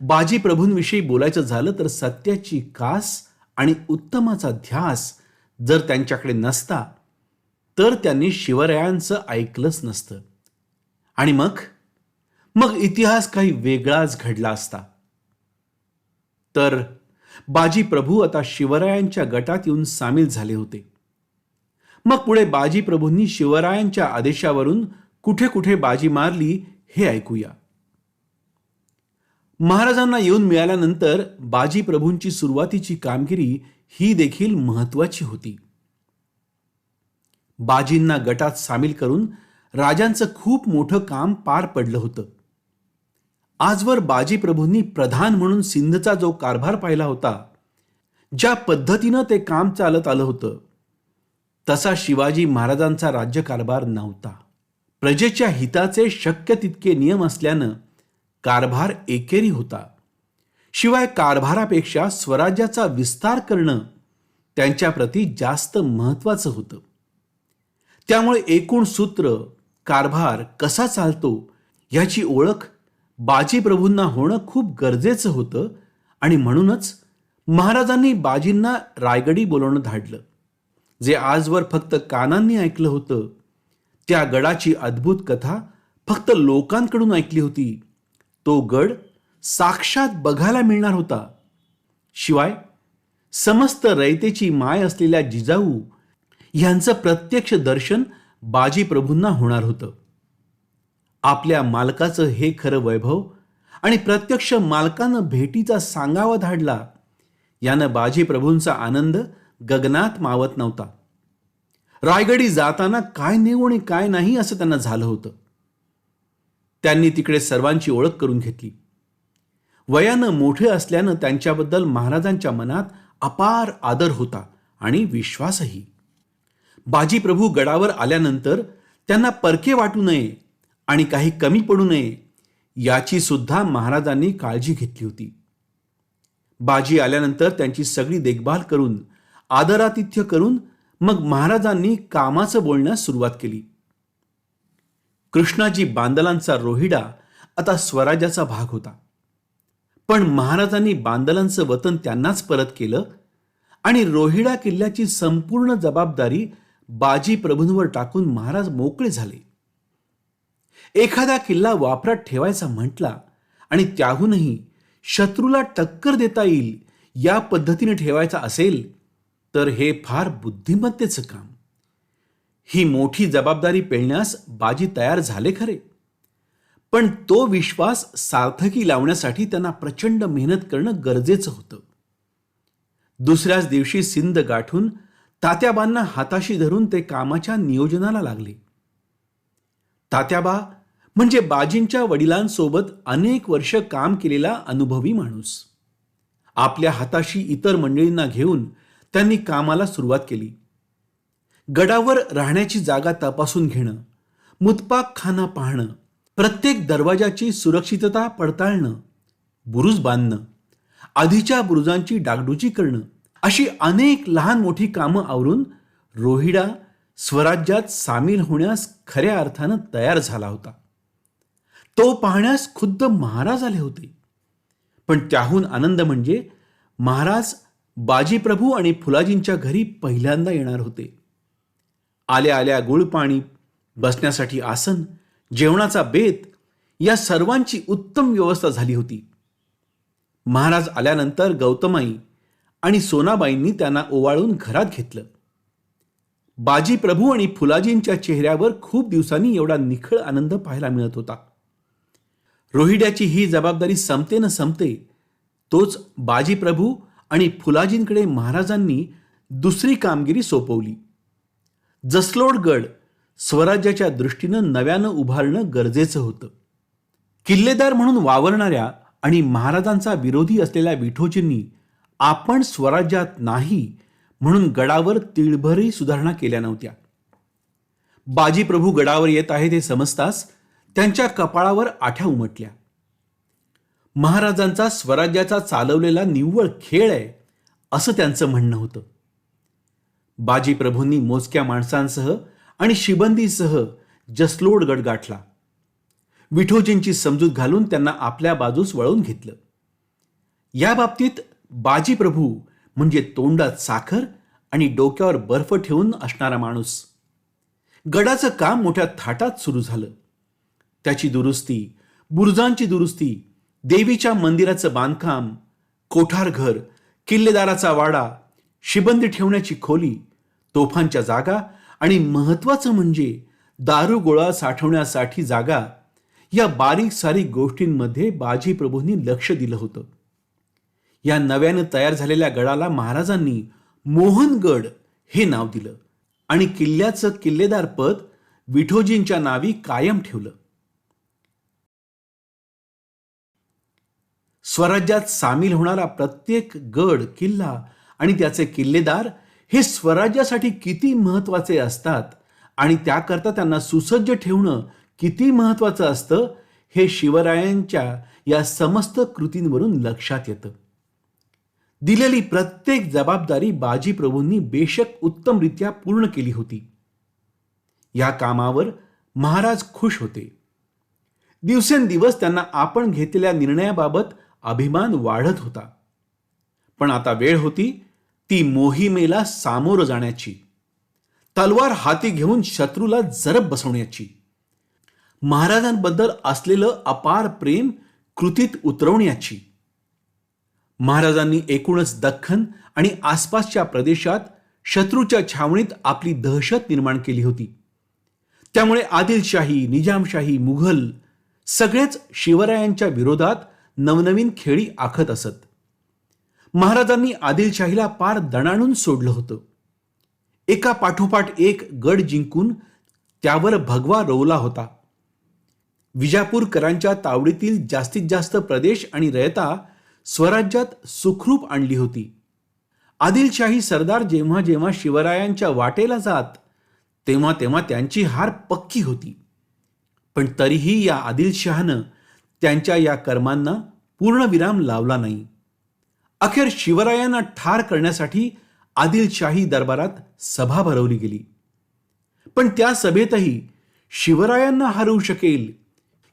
बाजी प्रभूंविषयी बोलायचं झालं तर सत्याची कास आणि उत्तमाचा ध्यास जर त्यांच्याकडे नसता तर त्यांनी शिवरायांचं ऐकलंच नसतं. आणि मग? मग इतिहास काही वेगळाच घडला असता. तर बाजी प्रभू आता शिवरायांच्या गटात येऊन सामील झाले होते. मग पुढे बाजी प्रभूंनी शिवरायांच्या आदेशावरून कुठे कुठे बाजी मारली हे ऐकूया. महाराजांना येऊन मिळाल्यानंतर बाजी प्रभूंची सुरुवातीची कामगिरी ही देखील महत्वाची होती. बाजींना गटात सामील करून राजांचं खूप मोठं काम पार पडलं होतं. आजवर बाजी प्रभूंनी प्रधान म्हणून सिंधचा जो कारभार पाहिला होता ज्या पद्धतीनं ते काम चालत आलं होतं तसा शिवाजी महाराजांचा राज्यकारभार नव्हता. प्रजेच्या हिताचे शक्य तितके नियम असल्यानं कारभार एकेरी होता. शिवाय कारभारापेक्षा स्वराज्याचा विस्तार करणं त्यांच्याप्रती जास्त महत्वाचं होतं. त्यामुळे एकूण सूत्र कारभार कसा चालतो ह्याची ओळख बाजी प्रभूंना होणं खूप गरजेचं होतं आणि म्हणूनच महाराजांनी बाजींना रायगडी बोलवणं धाडलं. जे आजवर फक्त कानांनी ऐकलं होतं त्या गडाची अद्भुत कथा फक्त लोकांकडून ऐकली होती. तो गड साक्षात बघायला मिळणार होता. शिवाय समस्त रयतेची माय असलेल्या जिजाऊ यांचं प्रत्यक्ष दर्शन बाजी प्रभूंना होणार होतं. आपल्या मालकाचं हे खरं वैभव आणि प्रत्यक्ष मालकानं भेटीचा सांगावा धाडला यानं बाजी प्रभूंचा आनंद गगनात मावत नव्हता. रायगडी जाताना काय नेऊ आणि काय नाही असं त्यांना झालं होतं. त्यांनी तिकडे सर्वांची ओळख करून घेतली. वयानं मोठे असल्यानं त्यांच्याबद्दल महाराजांच्या मनात अपार आदर होता आणि विश्वासही. बाजी प्रभू गडावर आल्यानंतर त्यांना परके वाटू नये आणि काही कमी पडू नये याची सुद्धा महाराजांनी काळजी घेतली होती. बाजी आल्यानंतर त्यांची सगळी देखभाल करून आदरातिथ्य करून मग महाराजांनी कामाचं बोलण्यास सुरुवात केली. कृष्णाजी बांदलांचा रोहिडा आता स्वराज्याचा भाग होता. पण महाराजांनी बांदलांचं वतन त्यांनाच परत केलं आणि रोहिडा किल्ल्याची संपूर्ण जबाबदारी बाजी प्रभूंवर टाकून महाराज मोकळे झाले. एखादा किल्ला वापरात ठेवायचा म्हटला आणि त्याहूनही शत्रूला टक्कर देता येईल या पद्धतीने ठेवायचा असेल तर हे फार बुद्धिमत्तेचं काम. ही मोठी जबाबदारी पेलण्यास बाजी तयार झाले खरे. पण तो विश्वास सार्थकी लावण्यासाठी त्यांना प्रचंड मेहनत करणं गरजेचं होतं. दुसऱ्याच दिवशी सिंध गाठून तात्याबांना हाताशी धरून ते कामाच्या नियोजनाला लागले. तात्याबा म्हणजे बाजींच्या वडिलांसोबत अनेक वर्ष काम केलेला अनुभवी माणूस. आपल्या हाताशी इतर मंडळींना घेऊन त्यांनी कामाला सुरुवात केली. गडावर राहण्याची जागा तपासून घेणं मुतपाक खाना पाहणं प्रत्येक दरवाजाची सुरक्षितता पडताळणं बुरुज बांधणं आधीच्या बुरुजांची डागडुजी करणं अशी अनेक लहान मोठी कामं आवरून रोहिडा स्वराज्यात सामील होण्यास खऱ्या अर्थानं तयार झाला होता. तो पाहण्यास खुद्द महाराज आले होते. पण त्याहून आनंद म्हणजे महाराज बाजीप्रभू आणि फुलाजींच्या घरी पहिल्यांदा येणार होते. आल्या आल्या गुळपाणी बसण्यासाठी आसन जेवणाचा बेत या सर्वांची उत्तम व्यवस्था झाली होती. महाराज आल्यानंतर गौतमाई आणि सोनाबाईंनी त्यांना ओवाळून घरात घेतलं. बाजी प्रभू आणि फुलाजींच्या चेहऱ्यावर खूप दिवसांनी एवढा निखळ आनंद पाहायला मिळत होता. रोहिड्याची ही जबाबदारी संपते न संपते तोच बाजी प्रभू आणि फुलाजींकडे महाराजांनी दुसरी कामगिरी सोपवली. जसलोडगड स्वराज्याच्या दृष्टीनं नव्यानं उभारणं गरजेचं होतं. किल्लेदार म्हणून वावरणाऱ्या आणि महाराजांचा विरोधी असलेल्या विठोजींनी आपण स्वराज्यात नाही म्हणून गडावर तिळभरही सुधारणा केल्या नव्हत्या. बाजीप्रभू गडावर येत आहेत हे समजताच त्यांच्या कपाळावर आठ्या उमटल्या. महाराजांचा स्वराज्याचा चालवलेला निव्वळ खेळ आहे असं त्यांचं म्हणणं होतं. बाजीप्रभूंनी मोजक्या माणसांसह आणि शिबंदीसह जसलोड गड गाठला. विठोजींची समजूत घालून त्यांना आपल्या बाजूस वळवून घेतलं. या बाबतीत बाजी प्रभू म्हणजे तोंडात साखर आणि डोक्यावर बर्फ ठेवून असणारा माणूस. गडाचं काम मोठ्या थाटात सुरू झालं. त्याची दुरुस्ती बुरुजांची दुरुस्ती देवीच्या मंदिराचं बांधकाम कोठार घर किल्लेदाराचा वाडा शिबंदी ठेवण्याची खोली तोफांच्या जागा आणि महत्वाचं म्हणजे दारू गोळा साठवण्यासाठी जागा या बारीक सारीक गोष्टींमध्ये बाजी प्रभूंनी लक्ष दिलं होतं. या नव्यानं तयार झालेल्या गडाला महाराजांनी मोहनगड हे नाव दिलं आणि किल्ल्याचं किल्लेदार पद विठोजींच्या नावी कायम ठेवलं. स्वराज्यात सामील होणारा प्रत्येक गड किल्ला आणि त्याचे किल्लेदार हे स्वराज्यासाठी किती महत्त्वाचे असतात आणि त्याकरता त्यांना सुसज्ज ठेवणं किती महत्वाचं असतं हे शिवरायांच्या या समस्त कृतींवरून लक्षात येतं. दिलेली प्रत्येक जबाबदारी बाजी प्रभूंनी बेशक उत्तमरित्या पूर्ण केली होती. या कामावर महाराज खुश होते. दिवसेंदिवस त्यांना आपण घेतलेल्या निर्णयाबाबत अभिमान वाढत होता. पण आता वेळ होती ती मोहिमेला सामोरं जाण्याची तलवार हाती घेऊन शत्रूला जरब बसवण्याची महाराजांबद्दल असलेलं अपार प्रेम कृतीत उतरवण्याची. महाराजांनी एकूणच दख्खन आणि आसपासच्या प्रदेशात शत्रूच्या छावणीत आपली दहशत निर्माण केली होती. त्यामुळे आदिलशाही निजामशाही मुघल सगळेच शिवरायांच्या विरोधात नवनवीन खेळी आखत असत. महाराजांनी आदिलशाहीला पार दणाणून सोडलं होतं. एका पाठोपाठ एक गड जिंकून त्यावर भगवा रोवला होता. विजापूरकरांच्या तावडीतील जास्तीत जास्त प्रदेश आणि रयता स्वराज्यात सुखरूप आणली होती. आदिलशाही सरदार जेव्हा जेव्हा शिवरायांच्या वाटेला जात तेव्हा तेव्हा त्यांची हार पक्की होती. पण तरीही या आदिलशहानं त्यांच्या या कर्मांना पूर्णविराम लावला नाही. अखेर शिवरायांना ठार करण्यासाठी आदिलशाही दरबारात सभा भरवली गेली. पण त्या सभेतही शिवरायांना हरवू शकेल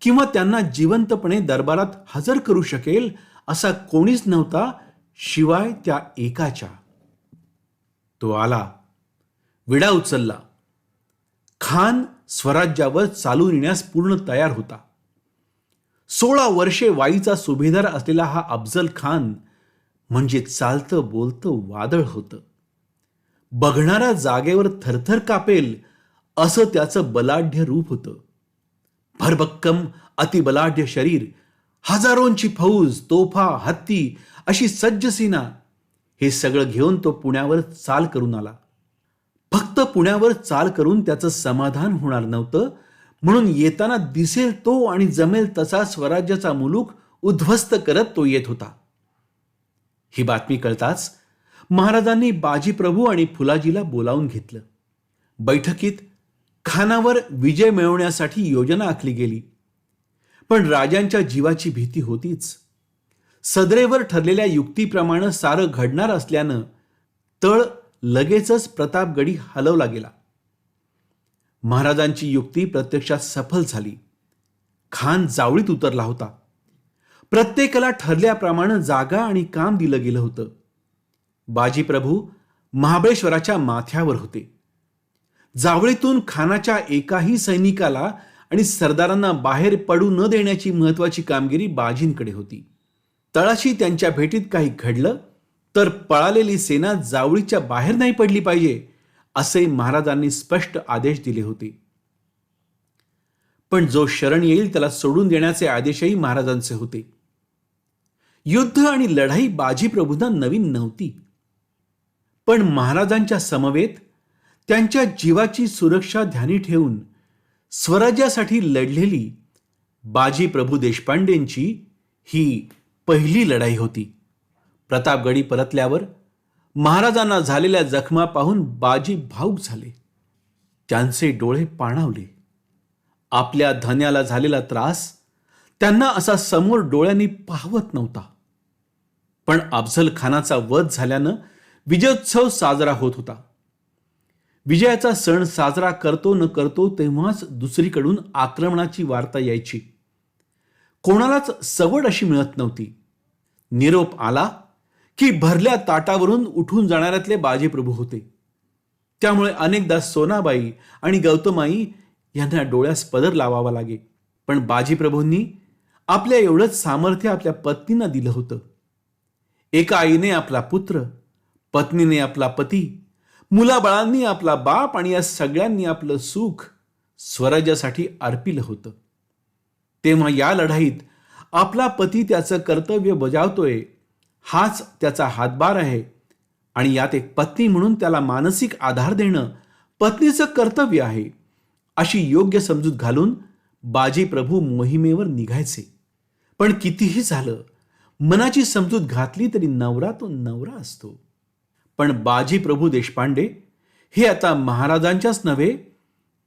किंवा त्यांना जिवंतपणे दरबारात हजर करू शकेल असा कोणीच नव्हता शिवाय त्या एकाच्या. तो आला विडा उचलला. खान स्वराज्यावर चालू येण्यास पूर्ण तयार होता. सोळा वर्षे वाईचा सुभेदार असलेला हा अफजल खान म्हणजे चालतं बोलतं वादळ होतं. बघणारा जागेवर थरथर कापेल असं त्याचं बलाढ्य रूप होतं. भरभक्कम अतिबलाढ्य शरीर हजारोंची फौज तोफा हत्ती अशी सज्ज सेना हे सगळं घेऊन तो पुण्यावर चाल करून आला. फक्त पुण्यावर चाल करून त्याचं समाधान होणार नव्हतं म्हणून येताना दिसेल तो आणि जमेल तसा स्वराज्याचा मुलूक उद्ध्वस्त करत तो येत होता. ही बातमी कळताच महाराजांनी बाजीप्रभू आणि फुलाजीला बोलावून घेतलं. बैठकीत खानावर विजय मिळवण्यासाठी योजना आखली गेली. पण राजांच्या जीवाची भीती होतीच. सदरेवर ठरलेल्या युक्तीप्रमाणे सारं घडणार असल्यानं तळ लगेचच प्रतापगडी हलवला गेला. महाराजांची युक्ती प्रत्यक्षात सफल झाली. खान जावळीत उतरला होता. प्रत्येकाला ठरल्याप्रमाणे जागा आणि काम दिलं गेलं होतं. बाजी प्रभू महाबळेश्वराच्या माथ्यावर होते. जावळीतून खानाच्या एकाही सैनिकाला आणि सरदारांना बाहेर पडू न देण्याची महत्वाची कामगिरी बाजींकडे होती. तळाशी त्यांच्या भेटीत काही घडलं तर पळालेली सेना जावळीच्या बाहेर नाही पडली पाहिजे असे महाराजांनी स्पष्ट आदेश दिले होते. पण जो शरण येईल त्याला सोडून देण्याचे आदेशही महाराजांचे होते. युद्ध आणि लढाई बाजीप्रभूंना नवीन नव्हती. पण महाराजांच्या समवेत त्यांच्या जीवाची सुरक्षा ध्यानी ठेवून स्वराज्यासाठी लढलेली बाजी प्रभू देशपांडेंची ही पहिली लढाई होती. प्रतापगडी परतल्यावर महाराजांना झालेल्या जखमा पाहून बाजी भाऊक झाले. त्यांचे डोळे पाणावले. आपल्या धन्याला झालेला त्रास त्यांना असा समोर डोळ्यांनी पाहवत नव्हता. पण अफझल खानाचा वध झाल्यानं विजयोत्सव साजरा होत होता. विजयाचा सण साजरा करतो न करतो तेव्हाच दुसरीकडून आक्रमणाची वार्ता यायची. कोणालाच सवड अशी मिळत नव्हती. निरोप आला की भरल्या ताटावरून उठून जाणाऱ्यातले बाजीप्रभू होते. त्यामुळे अनेकदा सोनाबाई आणि गौतमाई यांना डोळ्यास पदर लावावा लागे. पण बाजीप्रभूंनी आपल्या एवढंच सामर्थ्य आपल्या पत्नींना दिलं होतं. एका आईने आपला पुत्र पत्नीने आपला पती मुलाबाळांनी आपला बाप आणि या सगळ्यांनी आपलं सुख स्वराज्यासाठी अर्पिलं होतं. तेव्हा या लढाईत आपला पती त्याचं कर्तव्य बजावतोय हाच त्याचा हातभार आहे आणि यात एक पत्नी म्हणून त्याला मानसिक आधार देणं पत्नीचं कर्तव्य आहे अशी योग्य समजूत घालून बाजी प्रभू मोहिमेवर निघायचे. पण कितीही झालं मनाची समजूत घातली तरी नवरा तो नवरा असतो. पण बाजी प्रभू देशपांडे हे आता महाराजांच्याच नव्हे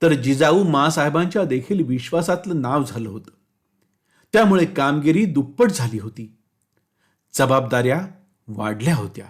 तर जिजाऊ मासाहेबांच्या देखील विश्वासातलं नाव झालं होतं. त्यामुळे कामगिरी दुप्पट झाली होती. जबाबदाऱ्या वाढल्या होत्या.